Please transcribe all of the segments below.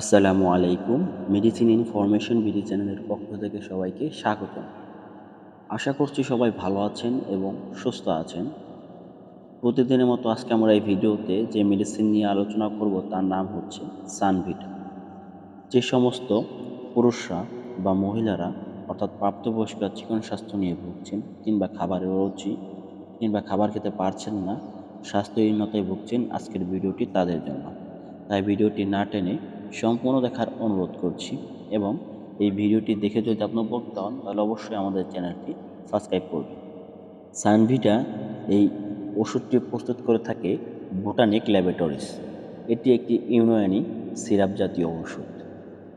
আসসালামু আলাইকুম medicine information BD চ্যানেলের পক্ষ থেকে সবাইকে স্বাগত আশা করছি সবাই ভালো আছেন এবং সুস্থ আছেন। প্রতিদিনের মতো আজকে আমরা এই ভিডিওতে যে মেডিসিন নিয়ে আলোচনা করব তার নাম হচ্ছে সানভিটা যে সমস্ত পুরুষরা বা মহিলারা, অর্থাৎ প্রাপ্তবয়স্ক চিকন স্বাস্থ্য নিয়ে ভুগছেন কিংবা খাবারের রুচি কিংবা খাবার খেতে পারছেন না, স্বাস্থ্যহীনতায় ভুগছেন আজকের ভিডিওটি তাদের জন্য। তাই ভিডিওটি না টেনে সম্পূর্ণ দেখার অনুরোধ করছি এবং এই ভিডিওটি দেখে যদি আপনি উপকৃত হন তাহলে অবশ্যই আমাদের চ্যানেলটি সাবস্ক্রাইব করবেন। সানভিটা এই ওষুধটি প্রস্তুত করে থাকে বোটানিক ল্যাবরেটরিজ। এটি একটি ইউনানি সিরাপ জাতীয় ওষুধ।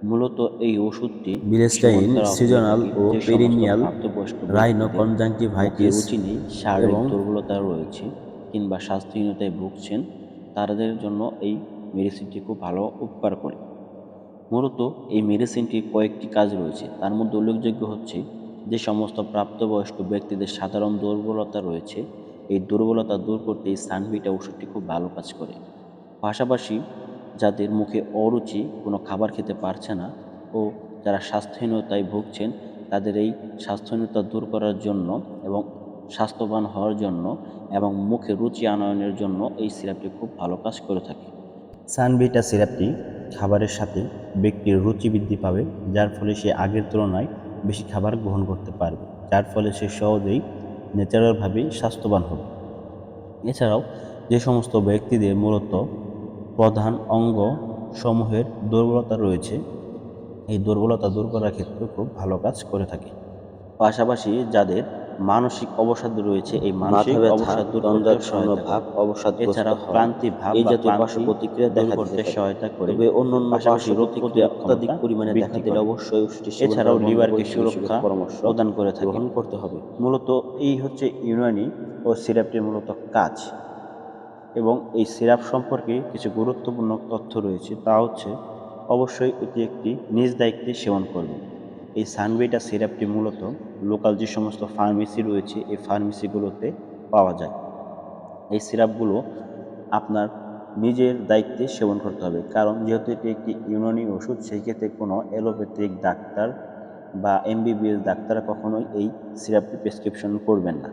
মূলত এই ওষুধটি বিলেস্টাইন, সিজনাল ও পেরিনিয়াল রাইনো কনজাংটিভাইটিস নেই শারীরিক এবং দুর্বলতা রয়েছে কিংবা স্বাস্থ্যহীনতায় ভুগছেন তাদের জন্য এই মেডিসিনটি খুব ভালো উপকার করে। মূলত এই মেডিসিনটির কয়েকটি কাজ রয়েছে। তার মধ্যে উল্লেখযোগ্য হচ্ছে যে সমস্ত প্রাপ্তবয়স্ক ব্যক্তিদের সাধারণ দুর্বলতা রয়েছে। এই দুর্বলতা দূর করতে এই সানভিটা ওষুধটি খুব ভালো কাজ করে। পাশাপাশি যাদের মুখে অরুচি, কোনো খাবার খেতে পারছে না ও যারা স্বাস্থ্যহীনতায় ভুগছেন, তাদের এই স্বাস্থ্যহীনতা দূর করার জন্য এবং স্বাস্থ্যবান হওয়ার জন্য এবং মুখে রুচি আনয়নের জন্য এই সিরাপটি খুব ভালো কাজ করে থাকে। সানভিটা সিরাপটি খাবারের সাথে ব্যক্তির রুচি বৃদ্ধি পাবে, যার ফলে সে আগের তুলনায় বেশি খাবার গ্রহণ করতে পারবে, যার ফলে সে সহজেই ন্যাচারালভাবেই স্বাস্থ্যবান হবে। এছাড়াও, যে সমস্ত ব্যক্তিদের মূলত প্রধান অঙ্গ সমূহের দুর্বলতা রয়েছে, এই দুর্বলতা দূর করার ক্ষেত্রে খুব ভালো কাজ করে থাকে। পাশাপাশি যাদের মানসিক অবসাদ রয়েছে এই মানসিক অবসাদ দূর করতে ভাব, এছাড়াও হওয়া, ক্লান্তি ভাব এই জাতীয় পার্শ্ব প্রতিক্রিয়া দেখা করতে। সহায়তা করে। তবে অন্যান্য পার্শ্ব প্রতিক্রিয়া অত্যাধিক পরিমাণে দেখা দিলে অবশ্যই ওষুধটি এছাড়াও লিভারকে সুরক্ষা পরামর্শ প্রদান করে থাকে। গ্রহণ করতে হবে। মূলত এই হচ্ছে ইউনানি ও সিরাপটির মূলত কাজ। এবং এই সিরাপ সম্পর্কে কিছু গুরুত্বপূর্ণ তথ্য রয়েছে। তা হচ্ছে অবশ্যই এটি একটি নিজ দায়িত্বে সেবন করবেন এই সানবেটা সিরাপটি মূলত লোকাল যে সমস্ত ফার্মেসি রয়েছে, এই ফার্মেসিগুলোতে পাওয়া যায়। এই সিরাপগুলো আপনার নিজের দায়িত্বে সেবন করতে হবে। কারণ যেহেতু এটি একটি ইউনানি ওষুধ, সেই ক্ষেত্রে কোনো অ্যালোপ্যাথিক ডাক্তার বা এমবিবিএস ডাক্তার কখনোই এই সিরাপটি প্রেসক্রিপশন করবেন না।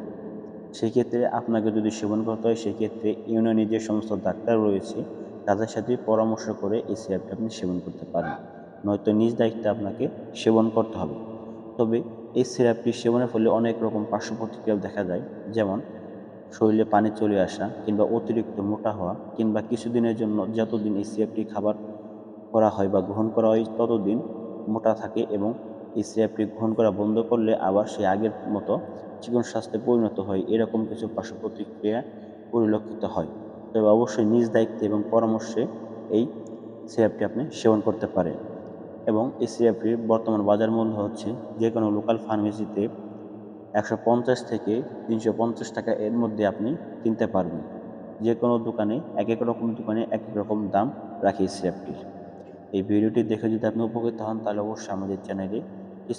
সেক্ষেত্রে আপনাকে যদি সেবন করতে হয় সেক্ষেত্রে ইউনানি যে সমস্ত ডাক্তার রয়েছে, তাদের সাথে পরামর্শ করে এই সিরাপটি আপনি সেবন করতে পারেন। নয়তো নিজ দায়িত্বে আপনাকে সেবন করতে হবে। তবে এই সিরাপটি সেবনের ফলে অনেক রকম পার্শ্ব প্রতিক্রিয়া দেখা যায় যেমন শরীরে পানি চলে আসা কিংবা অতিরিক্ত মোটা হওয়া কিংবা কিছুদিনের জন্য যতদিন এই সিরাপটি খাবার করা হয় বা গ্রহণ করা হয় ততদিন মোটা থাকে এবং এই সিরাপটি গ্রহণ করা বন্ধ করলে আবার সে আগের মতো চিকন স্বাস্থ্যে পরিণত হয়। এরকম কিছু পার্শ্ব প্রতিক্রিয়া পরিলক্ষিত হয়। তবে অবশ্যই নিজ দায়িত্বে এবং পরামর্শে এই সিরাপটি আপনি সেবন করতে পারেন। এবং সিরাপটির বর্তমান বাজার মূল্য হচ্ছে যে কোনো লোকাল ফার্মেসিতে একশো পঞ্চাশ থেকে তিনশো পঞ্চাশ টাকা এর মধ্যে আপনি কিনতে পারবেন। যে কোনো দোকানে এক এক রকম দোকানে এক এক রকম দাম রাখে এই সিরাপটির এই ভিডিওটি দেখে যদি আপনি উপকৃত হন, তাহলে অবশ্যই আমাদের চ্যানেলে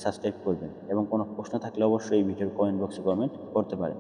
সাবস্ক্রাইব করবেন এবং কোনো প্রশ্ন থাকলে অবশ্যই এই ভিডিওর কমেন্ট বক্সে কমেন্ট করতে পারেন।